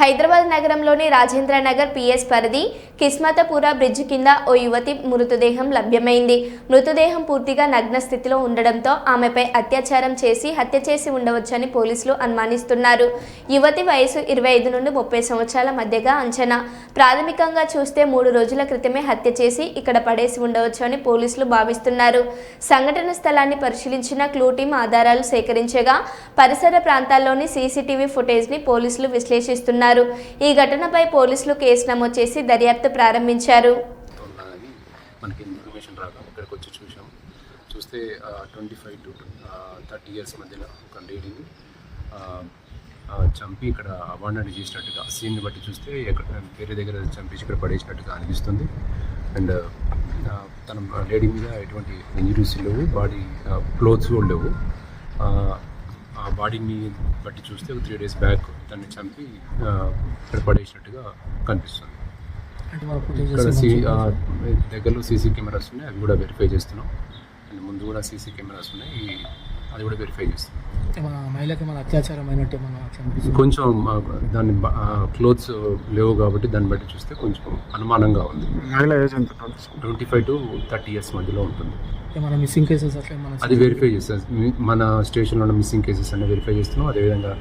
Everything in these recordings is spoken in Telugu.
హైదరాబాద్ నగరంలోని రాజేంద్ర నగర్ పిఎస్ పరిధి కిస్మతపుర బ్రిడ్జ్ కింద ఓ యువతి మృతదేహం లభ్యమైంది. మృతదేహం పూర్తిగా నగ్న స్థితిలో ఉండడంతో ఆమెపై అత్యాచారం చేసి హత్య చేసి ఉండవచ్చని పోలీసులు అనుమానిస్తున్నారు. యువతి వయసు ఇరవై ఐదు నుండి ముప్పై సంవత్సరాల మధ్యగా అంచనా. ప్రాథమికంగా చూస్తే మూడు రోజుల క్రితమే హత్య చేసి ఇక్కడ పడేసి ఉండవచ్చు అని పోలీసులు భావిస్తున్నారు. సంఘటన స్థలాన్ని పరిశీలించిన క్లూ టీం ఆధారాలు సేకరించగా పరిసర ప్రాంతాల్లోని సీసీటీవీ ఫుటేజ్ని పోలీసులు విశ్లేషిస్తున్నారు. ఈ ఘటనపై పోలీసులు కేసు నమోదు చేసి దర్యాప్తు ప్రారంభించారు. మనకి ఇన్ఫర్మేషన్ రాగా ఇక్కడికి వచ్చి చూసాం చూస్తే twenty five to thirty years మధ్యలో ఒక లేడీని చంపి ఇక్కడ అబాండన్ చేసినట్టుగా సీన్ని బట్టి చూస్తే ఎక్కడ వేరే దగ్గర చంపేసి ఇక్కడ పడేసినట్టుగా అనిపిస్తుంది. అండ్ తన లేడీ మీద ఎటువంటి ఇంజరీస్ లేవు. బాడీ క్లోత్స్ కూడా లేవు. ఆ, బాడీని బట్టి చూస్తే ఒక త్రీ డేస్ బ్యాక్ దాన్ని చంపి ఇక్కడ పడేసినట్టుగా కనిపిస్తుంది. ఇక్కడ సి దగ్గరలో సీసీ కెమెరాస్ ఉన్నాయి అవి కూడా వెరిఫై చేస్తున్నాం. అండ్ ముందు కూడా సీసీ కెమెరాస్ ఉన్నాయి అది కూడా వెరిఫై చేస్తున్నాం. మన మహిళకి మన అత్యాచారం అయినట్టు మనం కనిపిస్తుంది కొంచెం దాన్ని క్లోత్స్ లేవు కాబట్టి దాన్ని బట్టి చూస్తే కొంచెం అనుమానంగా ఉంది. మహిళ ఏజ్ ఎంత? Twenty five to thirty years మధ్యలో ఉంటుంది. మన మిస్సింగ్ కేసెస్ అట్లా మన అది వెరిఫై చేస్తాం. మన స్టేషన్లో ఉన్న మిస్సింగ్ కేసెస్ అన్ని వెరిఫై చేస్తున్నాం. అదేవిధంగా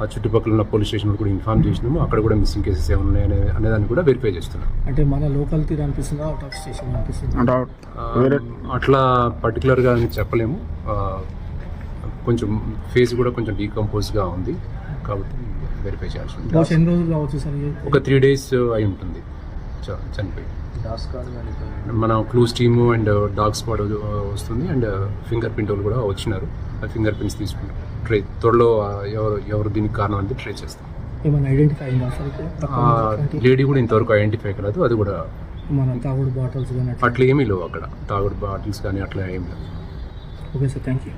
ఆ చుట్టుపక్కల ఉన్న పోలీస్ స్టేషన్ కూడా ఇన్ఫార్మ్ చేసినాము. అక్కడ కూడా మిస్సింగ్ కేసెస్ ఏమైనా ఉన్నాయనే అనేదాన్ని కూడా వెరిఫై చేస్తున్నాం. అంటే మన లోకల్ తీరు అనిపిస్తుందా? అవుట్ ఆఫ్ స్టేషన్ అనిపిస్తుంది? అట్లా పర్టికులర్గా అని చెప్పలేము. కొంచెం ఫేస్ కూడా కొంచెం డీకంపోజ్గా ఉంది. కాబట్టి వెరిఫై చేయాల్సి ఉంటుంది ఎన్ని రోజులు కావచ్చు సార్ ఇది? ఒక త్రీ డేస్ అయి ఉంటుంది. చనిపోయి మన clues team and dog spot వస్తుంది అండ్ ఫింగర్ ప్రింట్ వాళ్ళు కూడా వచ్చినారు. ఆ ఫింగర్ ప్రింట్స్ తీసుకుంటాం ట్రై త్వరలో ఎవరు ఎవరు దీనికి కారణం అనేది ట్రై చేస్తాం. లేడీ కూడా ఇంతవరకు ఐడెంటిఫై కాలేదు. అది కూడా మన తాగుడు బాటిల్స్ కానీ అట్లా? అట్లా ఏమీ లేవు అక్కడ. తాగుడు బాటిల్స్ కానీ అట్లా ఏమీ లేవు. Okay sir thank you